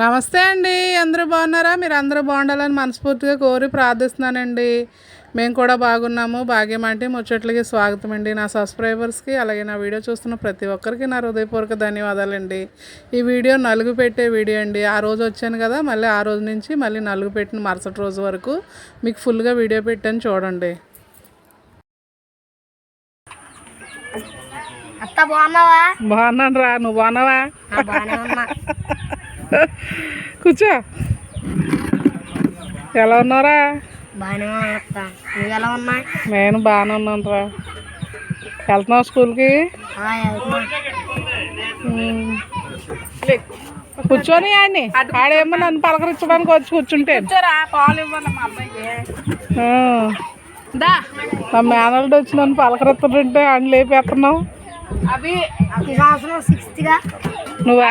నమస్తే అండి అందరూ బాగున్నారా? మీరు అందరూ బాగుండాలని మనస్ఫూర్తిగా కోరి ప్రార్థిస్తున్నానండి. మేము కూడా బాగున్నాము. భాగ్యం అంటే ముచ్చట్లకి స్వాగతం అండి నా సబ్స్క్రైబర్స్కి. అలాగే నా వీడియో చూస్తున్న ప్రతి ఒక్కరికి నా హృదయపూర్వక ధన్యవాదాలండి. ఈ వీడియో నలుగు పెట్టే వీడియో అండి. ఆ రోజు వచ్చాను కదా మళ్ళీ ఆ రోజు నుంచి మళ్ళీ నలుగు పెట్టిన మరుసటి రోజు వరకు మీకు ఫుల్గా వీడియో పెట్టాను చూడండి. బాగున్నావా? బాగున్నాను రా. నువ్వు బాగున్నావా? కూర్చో. ఎలా ఉన్నారా ఎలా ఉన్నా నేను బాగానే ఉన్నాను రా వెళ్తున్నావు స్కూల్కి. కూర్చొని ఆడిని. ఆడేమో నన్ను పలకరించడానికి వచ్చి కూర్చుంటే. మా మేనల్డ్ వచ్చి నన్ను పలకరిస్తుంటే ఆడిని లేపేస్తున్నావు. నువ్వా?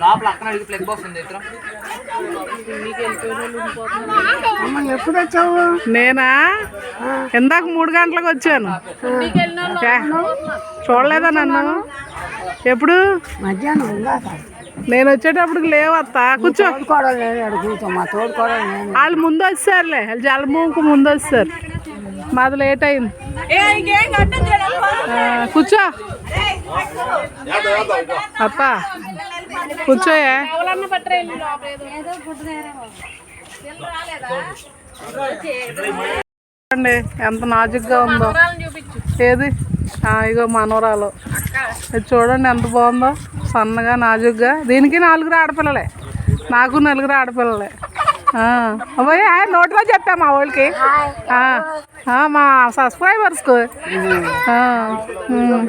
లోపల అక్కడ అడిగి ప్లగ్ బాక్స్ ఉంది నేనా? ఇందాక మూడు గంటలకు వచ్చాను. చూడలేదా నన్ను? ఎప్పుడు? మధ్యాహ్నం నేను వచ్చేటప్పుడు లేవు అత్త. కూర్చో. వాళ్ళు ముందు వచ్చారులే వాళ్ళు జలమూకు ముందు వచ్చారు మాది లేట్ అయింది. కూర్చో. అత్త. కూర్చోయే చూడండి ఎంత నాజుగ్గా ఉందో. ఏది? ఆ, ఇగో మనవరాలు. ఇది చూడండి ఎంత బాగుందో. సన్నగా నాజుగ్గా. దీనికి నలుగురు ఆడపిల్లలే. నాకు నలుగురు ఆడపిల్లలే. నోట్లో చెప్పా మా వాళ్ళకి. ఆ, ఆ, మా సబ్స్క్రైబర్స్కు ఉమ్,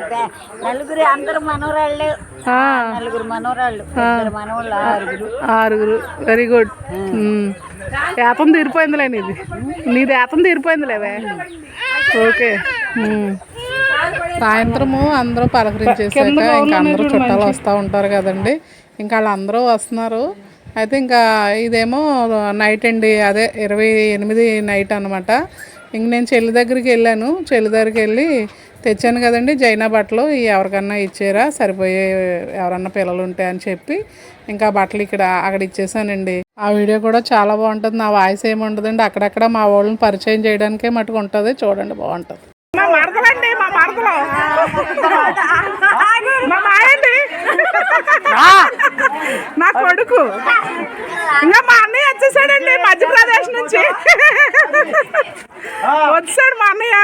నలుగురు అందరు మనవరాళ్ళు ఆ, నలుగురు మనవరాళ్ళు ఇద్దరు మనవాళ్ళు ఆరుగురు. ఆరుగురు. వెరీ గుడ్ ఏతం తీరిపోయిందిలే నీది. నీది ఏతం తీరిపోయిందిలేవే ఓకే. సాయంత్రము అందరూ పలకరించేసాక ఇంకా అందరూ చుట్టాలు వస్తూ ఉంటారు కదండి. ఇంకా వాళ్ళందరూ వస్తున్నారు. అయితే ఇంకా ఇదేమో నైట్ అండి. అదే ఇరవై ఎనిమిది నైట్ అనమాట ఇంక నేను చెల్లి దగ్గరికి వెళ్ళాను. చెల్లి దగ్గరికి వెళ్ళి తెచ్చాను కదండి జైనా బట్టలు. ఎవరికన్నా ఇచ్చారా? సరిపోయే ఎవరన్నా పిల్లలు ఉంటే అని చెప్పి ఇంకా బట్టలు ఇక్కడ అక్కడ ఇచ్చేసానండి. ఆ వీడియో కూడా చాలా బాగుంటుంది. నా వాయిస్ ఏమి ఉండదండి అక్కడక్కడ మా వాళ్ళని పరిచయం చేయడానికే మటుకు ఉంటుంది. చూడండి బాగుంటుంది. మా మరదలండి మా మరదలు. మా మాయండి నా కొడుకు. ఇంకా మా అన్నయ్య వచ్చేసాడండి మధ్యప్రదేశ్ నుంచి. వచ్చాడు మా అన్నయ్య.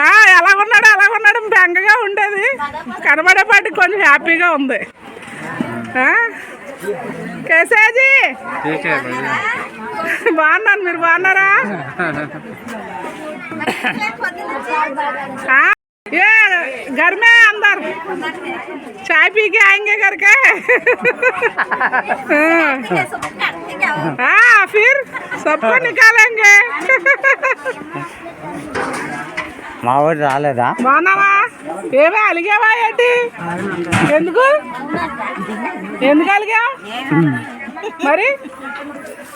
ఆ, ఎలా ఉన్నాడు ఎలా ఉన్నాడు? బెంగగా ఉండేది. కనబడేపాటికి కొంచెం హ్యాపీగా ఉంది. ఆ? కేసాజీ బాగున్నాను మీరు బాగున్నారా? हाँ ये घर में अंदर चाय पी के आएंगे करके हाँ फिर सबको निकालेंगे మా వాడు రాలేదా బాగున్నావా ఏమే అలిగావా ఏంటి ఎందుకు ఎందుకు అలిగా మరి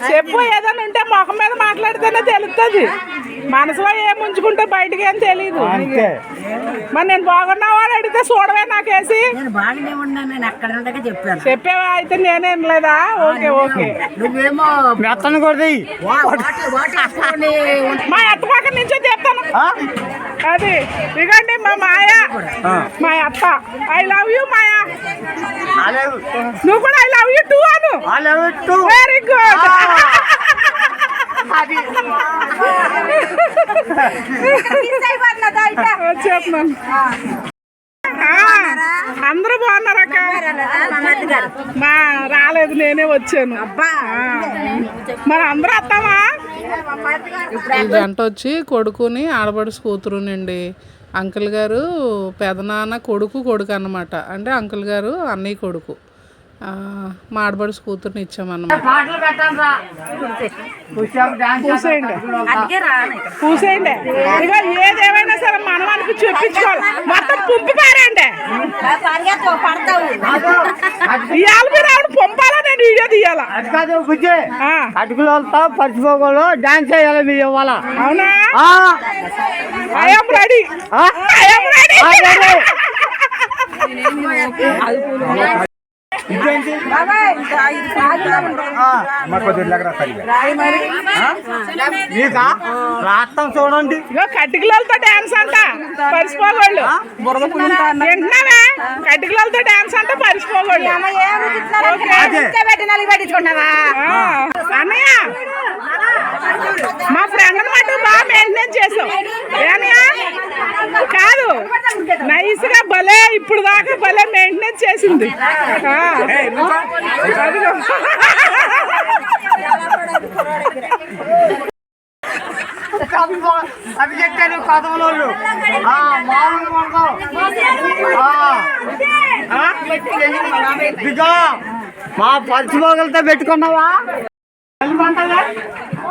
చెప్పు ఏదైనా ఉంటే ముఖం మీద మాట్లాడితేనే తెలుస్తుంది మనసులో ఏం ఉంచుకుంటే బయటికి ఏం తెలియదు మరి నేను బాగున్నావా అని అడిగితే చూడవే నాకేసి. చెప్పేవా అయితే నేనే వినలేదా? Okay okay. నువ్వేమో మెత్తను కొడుతుంది వా- వాటి- వాటి వేసుకొని ఉంటే మా అత్త పక్కన నుంచి చెప్తాను. అది ఇదిగోండి మా మాయ. మా అత్త. I love you Maya. నువ్వు కూడా ఐ లవ్ యూ టూ అను. వెరీ గుడ్ వచ్చేస్తున్నాను ఆ, అందరూ బాగున్నారు అక్క? మా రాలేదు నేనే వచ్చాను. మరి అందరూ వస్తామా ఈ జంట వచ్చి కొడుకుని ఆడబడుచు కూతురునండి. అంకుల్ గారు పెదనాన్న కొడుకు కొడుకు అన్నమాట. అంటే అంకుల్ గారు అన్నయ్య కొడుకు. ఆ, మా ఆడబడుచు కూతుర్ని ఇచ్చామన్నమాట. పూసేయండి ఇక ఏదేమైనా సరే మనం మొత్తం పుంపి పారండి పరిగెత్తు పడతావు. ఇవాళ మీరు ఆవిడ పంపాలా? నేను వీడియో తీయాలా? అది కాదు బుజ్జి. అటుకులు వెళ్తా డాన్స్ చేయాలి ఇవాళ. అవునా? I'm ready? I'm ready. రాస్తాం చూడండి కట్టికలతో డాన్స్ అంట పరిచిపోగోళ్ళు వింటున్నావా కట్టికలతో డాన్స్ అంట పరిచిపోగోళ్ళు అన్నయ్య మా ఫ్రెండ్ అనమాట బాగా మెయింటెనెన్స్ చేసాం. ఏనయ్య కాదు. నైస్గా భలే ఇప్పుడు దాకా భలే మెయింటెనెన్స్ చేసింది. అది చెప్పారు కథలు మామూలు మా పచ్చిపోగలతో పెట్టుకున్నావా? పాట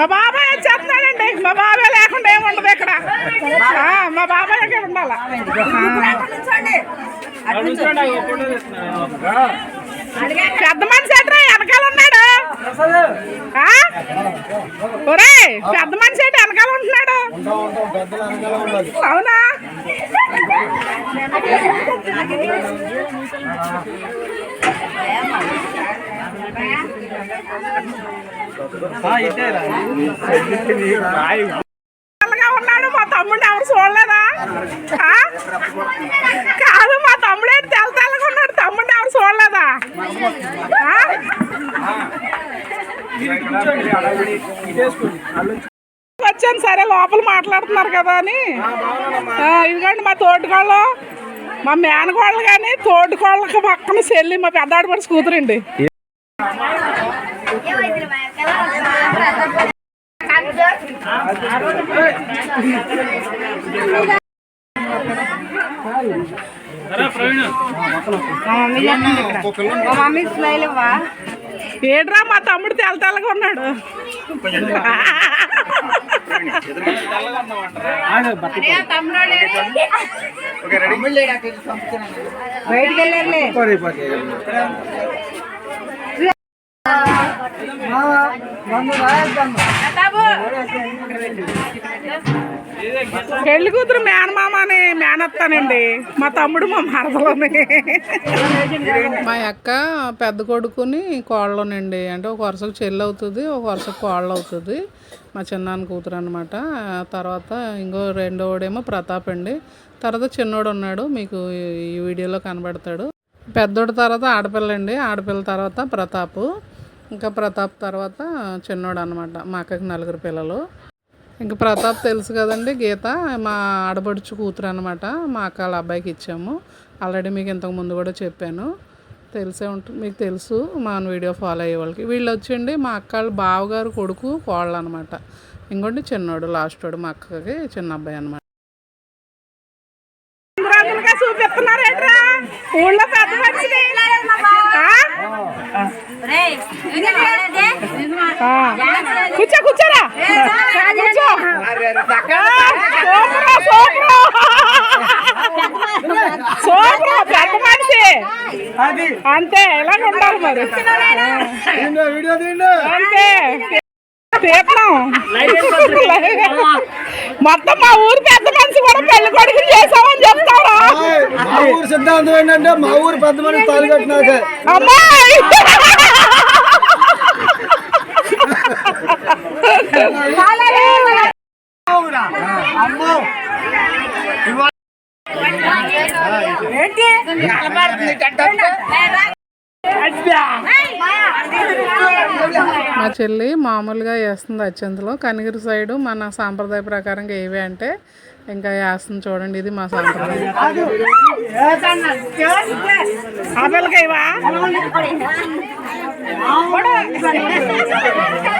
మా బాబాయ్ వచ్చేస్తున్నాడండి మా బాబాయ్ లేకుండా ఏముండదు ఇక్కడ. ఆ, మా బాబాయ్ ఇక్కడ ఉండాలి? పెద్ద మనిషి ఎట్రా వెనకాల ఉన్నాడు? ఒరేయ్ పెద్ద మనిషి ఏంటి వెనకాల ఉంటున్నాడు? అవునా? ఉన్నాడు మా తమ్ముడు ఎవరు చూడలేదా? కాదు మా తమ్ముడే తెల్ల తెల్లగా ఉన్నాడు తమ్ముడు ఎవరు చూడలేదా? వచ్చాను సరే లోపల మాట్లాడుతున్నారు కదా అని. ఆ, ఇదిగోండి మా తోటికోళ్ళు. మా మేనకోళ్ళు కానీ తోటికోళ్ళకి పక్కన చెల్లి మా పెద్దాడి పడి కూతురండి. మమ్మీ స్మైల్ ఇవ్వా? ఏడ్రా మా తమ్ముడు తెల్ల తెల్లగా ఉన్నాడు? బయటికి వెళ్ళారులే. పెళ్ళి కూతురు మేనమామ అని మేనత్తానండి. మా తమ్ముడు మా మరదలోని. మా అక్క పెద్ద కొడుకుని కోళ్ళనండి. అంటే ఒక వరుసకు చెల్లి అవుతుంది ఒక వరుసకు కోళ్ళు అవుతుంది. మా చిన్నాన్న కూతురు అనమాట తర్వాత ఇంకో రెండోడేమో ప్రతాప్ అండి. తర్వాత చిన్నోడు ఉన్నాడు మీకు ఈ- ఈ వీడియోలో కనబడతాడు. పెద్దోడు తర్వాత ఆడపిల్ల అండి ఆడపిల్ల తర్వాత ప్రతాప్. ఇంకా ప్రతాప్ తర్వాత చిన్నోడు అనమాట మా అక్కకి నలుగురు పిల్లలు. ఇంకా ప్రతాప్ తెలుసు కదండి గీత మా ఆడపడుచు కూతురు అనమాట మా అక్క వాళ్ళ అబ్బాయికి ఇచ్చాము. ఆల్రెడీ మీకు ఇంతకు ముందు కూడా చెప్పాను. తెలిసే ఉంటుంది మీకు తెలుసు మా వీడియో ఫాలో అయ్యే వాళ్ళకి. వీళ్ళు వచ్చండి మా అక్క వాళ్ళ బావగారు కొడుకు కోళ్ళు అనమాట ఇంకోటి చిన్నోడు లాస్ట్ వాడు మా అక్కకి చిన్న అబ్బాయి అనమాట ఊళ్ళో కూర్చో కూర్చోరా కూర్చో సూపరా సూపరా సూపరా పెద్ద మనిషి అది అంతే ఇలాగ ఉండాలి మరి తీయండి, వీడియో తీయండి అంతే మొత్తం మా ఊరు పెద్ద మనిషి కూడా పెళ్ళి కొడుకుని చేసామని చెప్తారా మా ఊరు సిద్ధాంతం ఏంటంటే మా ఊరు పెద్ద మనిషి తాలు కట్టినాక అమ్మాయి అమ్మో మా చెల్లి మామూలుగా వేస్తుంది అత్యంతలో. కనిగిరి సైడు మన సాంప్రదాయ ప్రకారంగా ఏవి అంటే ఇంకా వేస్తుంది చూడండి ఇది మా సాంప్రదాయం.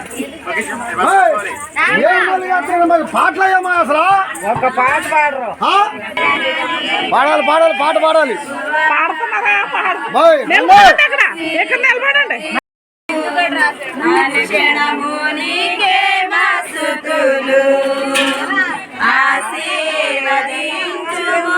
పిల్లకైవా అసలు ఒక పాట పాడరు. పాడాలి పాడాలి పాట పాడాలి పాడుతున్నారా నిలబడండి ఆశీర్వదించుము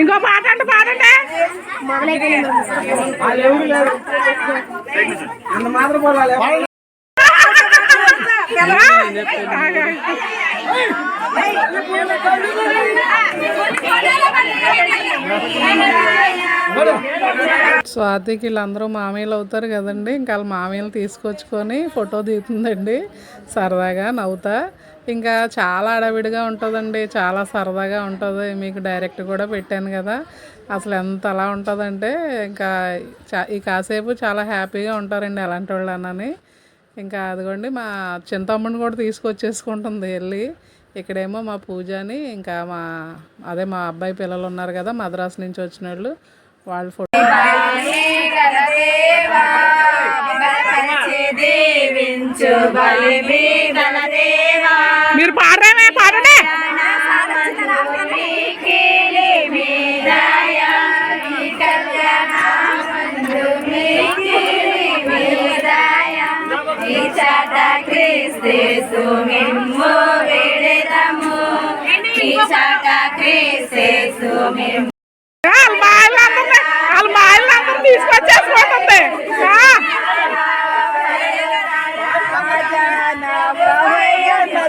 ఇంకో పాట అంటే పాడండి. స్వాతికి వీళ్ళందరూ మామయ్యలు అవుతారు కదండి. ఇంకా వాళ్ళ మామయ్యలు తీసుకొచ్చుకొని ఫోటో దిగుతుందండి. సరదాగా నవ్వుతా. ఇంకా చాలా అడవిడిగా ఉంటుందండి చాలా సరదాగా ఉంటుంది. మీకు డైరెక్ట్ కూడా పెట్టాను కదా. అసలు ఎంత అలా ఉంటుందంటే ఇంకా చా ఈ కాసేపు చాలా హ్యాపీగా ఉంటారండి అలాంటి వాళ్ళు అన్నని ఇంకా అదిగోండి మా చింతమ్మని కూడా తీసుకొచ్చేసుకుంటుంది వెళ్ళి. ఇక్కడేమో మా పూజని ఇంకా మా అదే మా అబ్బాయి పిల్లలు ఉన్నారు కదా మద్రాసు నుంచి వచ్చిన వాళ్ళు వాళ్ళు ఫోటో దీవించు బలి దేవా. మీరు పాడరేమే పాడండి. క్రీస్తు మిమ్ము విడదము. క్రీస్తు మిమ్ము వాళ్ళ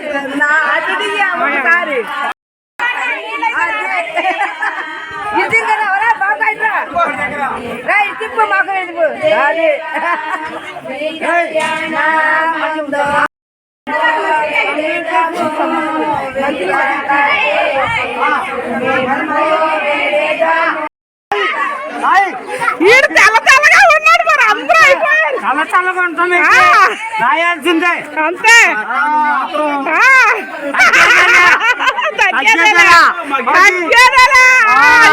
మాయలందరినీ వాళ్ళ మాయలందరూ తీసుకొచ్చేసుకుంటుంది ఆ, తిప్పు మాకు వెళ్ళిపో అది ఈడు తెల్ల తెల్లగా ఉన్నాడు మరి అందరూ అయిపోయారు చాలా చల్లగా ఉంటుంది. రాయాల్సిందే. అంతే.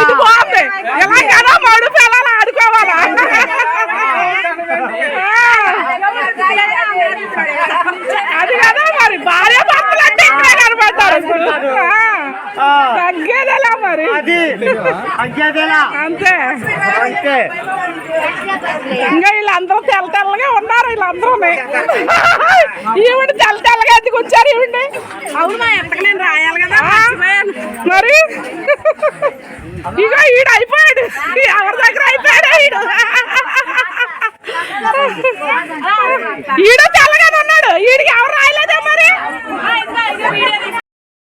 ఇది బాగుంది. ఎలాగైనా మడు పిల్లలు ఆడుకోవాలా. అది కదా మరి. భార్య భర్తలు అంటే ఇక్కడే కనబడతారు. తగ్గేదేలా మరి. అది. అంతే. అంతే. ఇంకా వీళ్ళందరూ తెల్ల తెల్లగా ఉన్నారు వీళ్ళందరూ ఈవిడ తెల్ల తెల్లగా ఎందుకు వచ్చారు ఈవిడ అవును నేను రాయాలి కదా మరి? ఇక ఈడు అయిపోయాడు. ఎవరి దగ్గర అయిపోయాడు ఈడు? ఈడు తెల్లగానే ఉన్నాడు. ఈడికి ఎవరు రాయలేదే మరి?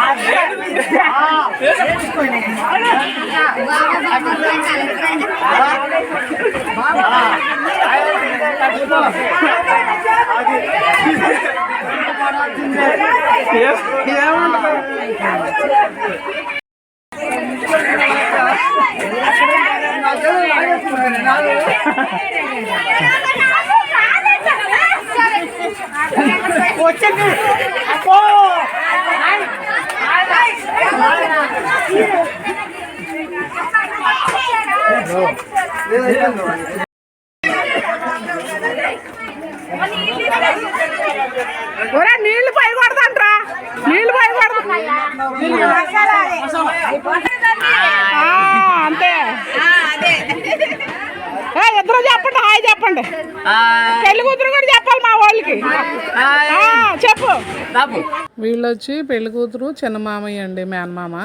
లేరా వినిహాసు ఒరే నీళ్ళు పై కొడదంట్రా నీళ్ళు పై అంతే. ఇద్దరు చెప్పండి హాయ్ చెప్పండి. పెళ్ళి కూతురు కూడా చెప్పాలి మా వాళ్ళకి. చెప్పు వీళ్ళు వచ్చి పెళ్ళి కూతురు చిన్న మామయ్య అండి మేనమామ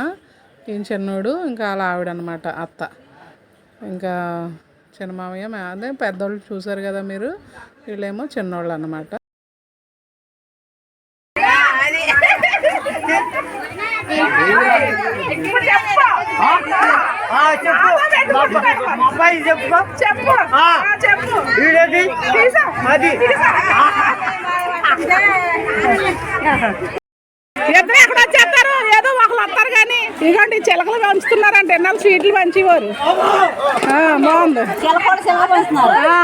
ఈయన చిన్నోడు ఇంకా అలా ఆవిడ అనమాట అత్త. ఇంకా చిన్న మామయ్య అదే పెద్దోళ్ళు చూసారు కదా మీరు వీళ్ళేమో చిన్నోళ్ళు అనమాట చెప్పుకో చెప్పు ఆ, చెప్పు. వీడేది? తీసా. అది. ఇద్దరు ఎక్కడ వచ్చేస్తారు? ఏదో ఒకళ్ళు వస్తారు కానీ ఇదిగోండి చిలకలు పంచుతున్నారంటే. ఎన్నాళ్ళు స్వీట్లు పంచేవారు. ఆ, బాగుంది. ఆ.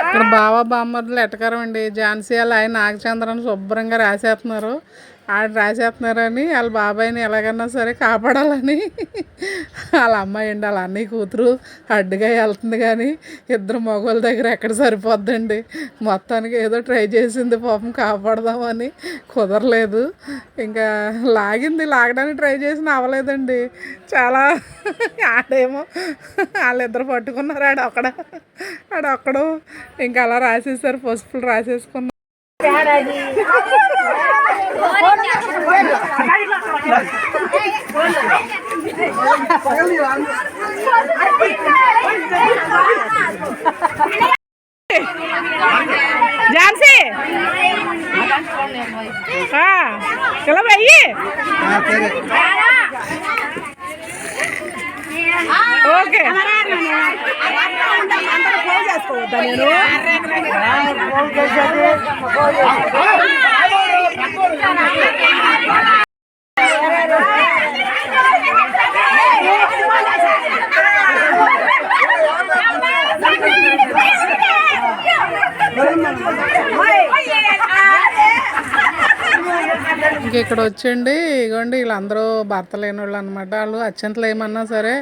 ఇక్కడ బావ బామ్మర్లు ఎటకరం అండి? ఝాన్సీ వాళ్ళ ఆయన నాగచంద్రని శుభ్రంగా రాసేస్తున్నారు. ఆడ రాసేస్తున్నారని వాళ్ళ బాబాయ్ని ఎలాగన్నా సరే కాపాడాలని. వాళ్ళ అమ్మాయి అండి వాళ్ళ అన్నయ్య కూతురు అడ్డుగా వెళ్తుంది కానీ ఇద్దరు మగవాళ్ళ దగ్గర ఎక్కడ సరిపోద్దండి? మొత్తానికి ఏదో ట్రై చేసింది పాపం కాపాడదామని కుదరలేదు. ఇంకా లాగింది లాగడానికి ట్రై చేసిన అవ్వలేదండి. చాలా ఆడేమో వాళ్ళిద్దరు పట్టుకున్నారు ఆడ ఒక్కడ ఆడొక్కడు ఇంకా అలా రాసేసారు పసుపులు రాసేసుకున్నారు. ఝాన్సీ ఆ, ఇలా వెయ్యి ఓకే ఇంక ఇక్కడ వచ్చండి ఇగోండి వీళ్ళందరూ భర్త లేని వాళ్ళు అనమాట వాళ్ళు అత్యంతలు ఏమన్నా సరే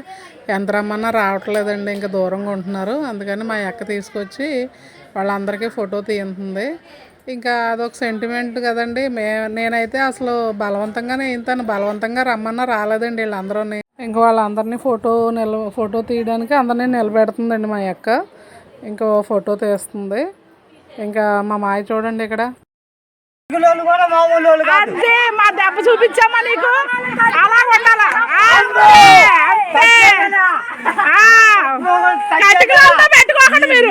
ఎంత రమ్మన్నా రావట్లేదండి. ఇంకా దూరంగా ఉంటున్నారు. అందుకని మా అక్క తీసుకొచ్చి వాళ్ళందరికీ ఫోటో తీయింది ఇంకా అదొక సెంటిమెంట్ కదండి. మే నేనైతే అసలు బలవంతంగానే ఇంతాను బలవంతంగా రమ్మన్నా రాలేదండి వీళ్ళందరూ ఇంకా వాళ్ళందరినీ ఫోటో నిల ఫోటో తీయడానికి అందరినీ నిలబెడుతుందండి మా అక్క. ఇంకా ఫోటో తీస్తుంది. ఇంకా మా మాయ చూడండి ఇక్కడ వాళ్ళు కూడా మామూలు వాళ్ళు కాదు అంతే మా దెబ్బ చూపించామా నీకు? అలా ఉండాలా పెట్టుకోకండి మీరు.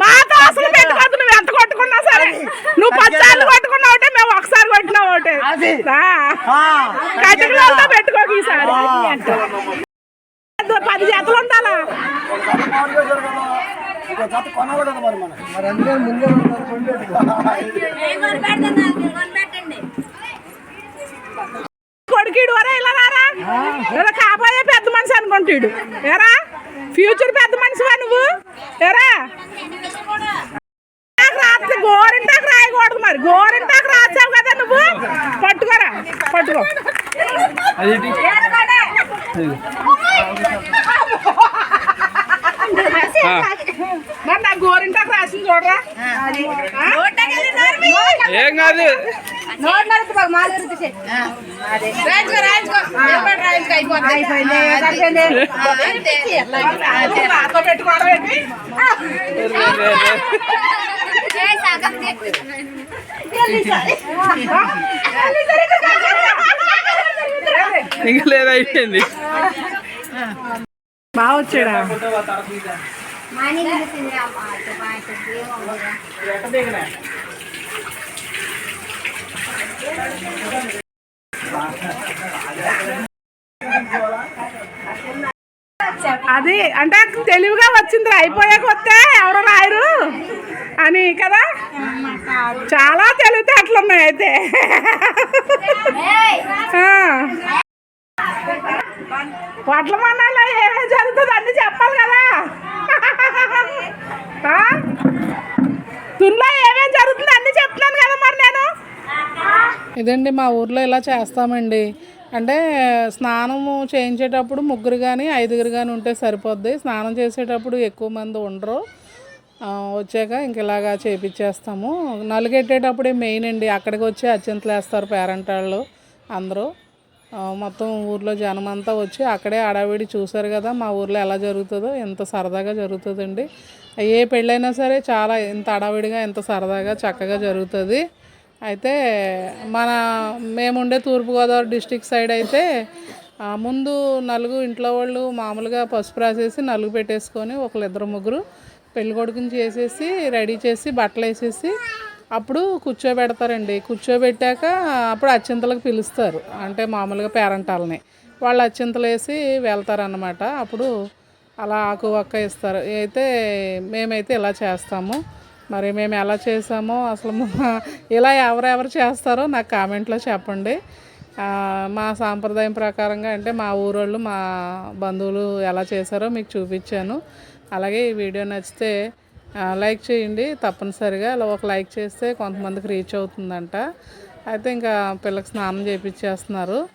మాతో అసలు పెట్టుకోవద్దు నువ్వు ఎంత కొట్టుకున్నా సరే. నువ్వు పచ్చాలు కొట్టుకున్నావు ఒకటే మేము ఒకసారి కొట్టినావు ఒకటే. కటికలతో పెట్టుకోక ఈసారి. పది జతలు ఉండాలా? కొడుకుడు వరే ఇలా రారా? ఏరా కాబోయే పెద్ద మనిషి అనుకుంటాడు. ఎరా? ఫ్యూచర్ పెద్ద మనిషివా నువ్వు? ఎరా? రాత్రి గోరింటాకు రాయకూడదు మరి. గోరింటాకు రాసావు కదా నువ్వు? పట్టుకోరా. పట్టుకో. మరి నా గోరింటాకు రాసింది చూడరా? ఏం కాదు. నాతో పెట్టుకోవడం ఏంటి? ఇంకా లేదు అయిపోయింది. బాగా వచ్చాడా అది అంటే తెలివిగా వచ్చింది అయిపోయాక వస్తే ఎవరు రాయరు అని కదా? చాలా తెలివితే అట్లున్నాయి అయితే. వడ్ల మన్నాలో ఏమేమి జరుగుతుంది అన్ని చెప్పాలి కదా. తునిలో ఏమేమి జరుగుతుంది? అన్నీ చెప్తున్నాను కదా మరి నేను. ఇదండి మా ఊర్లో ఇలా చేస్తామండి. అంటే స్నానము చేయించేటప్పుడు ముగ్గురు కానీ ఐదుగురు కానీ ఉంటే సరిపోద్ది. స్నానం చేసేటప్పుడు ఎక్కువ మంది ఉండరు. వచ్చాక ఇంక ఇలాగా చేపించేస్తాము నలుగెట్టేటప్పుడే మెయిన్ అండి. అక్కడికి వచ్చి అత్యంతలు వేస్తారు పేరెంట్ వాళ్ళు అందరూ. మొత్తం ఊర్లో జనం అంతా వచ్చి అక్కడే అడావిడి చూశారు కదా మా ఊర్లో ఎలా జరుగుతుందో ఎంత సరదాగా జరుగుతుందండి. ఏ పెళ్ళైనా సరే చాలా ఎంత అడావిడిగా ఎంత సరదాగా చక్కగా జరుగుతుంది. అయితే మన మేముండే తూర్పుగోదావరి డిస్టిక్ సైడ్ అయితే ముందు నలుగు ఇంట్లో వాళ్ళు మామూలుగా పసుపు రాసేసి నలుగు పెట్టేసుకొని ఒకళ్ళు ఇద్దరు ముగ్గురు పెళ్ళికొడుకుని చేసేసి రెడీ చేసి బట్టలు వేసేసి అప్పుడు కూర్చోబెడతారండి. కూర్చోబెట్టాక అప్పుడు అత్యంతలకు పిలుస్తారు. అంటే మామూలుగా పేరంటాలని వాళ్ళు అత్యంతలు వేసి వెళ్తారనమాట అప్పుడు అలా ఆకు ఒక్క ఇస్తారు. అయితే మేమైతే ఇలా చేస్తాము. మరి మేము ఎలా చేసామో అసలు ఇలా ఎవరెవరు చేస్తారో నాకు కామెంట్లో చెప్పండి. మా సాంప్రదాయం ప్రకారంగా అంటే మా ఊరోళ్ళు మా బంధువులు ఎలా చేశారో మీకు చూపించాను. అలాగే ఈ వీడియో నచ్చితే లైక్ చేయండి తప్పనిసరిగా. అలా ఒక లైక్ చేస్తే కొంతమందికి రీచ్ అవుతుందంట. అయితే ఇంకా పిల్లకి స్నానం చేయించేస్తున్నారు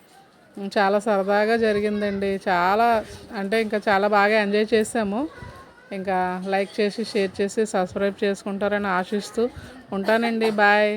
చాలా సరదాగా జరిగిందండి. చాలా అంటే ఇంకా చాలా బాగా ఎంజాయ్ చేసాము. ఇంకా లైక్ చేసి షేర్ చేసి సబ్స్క్రైబ్ చేసుకుంటారని ఆశిస్తూ ఉంటానండి. బాయ్.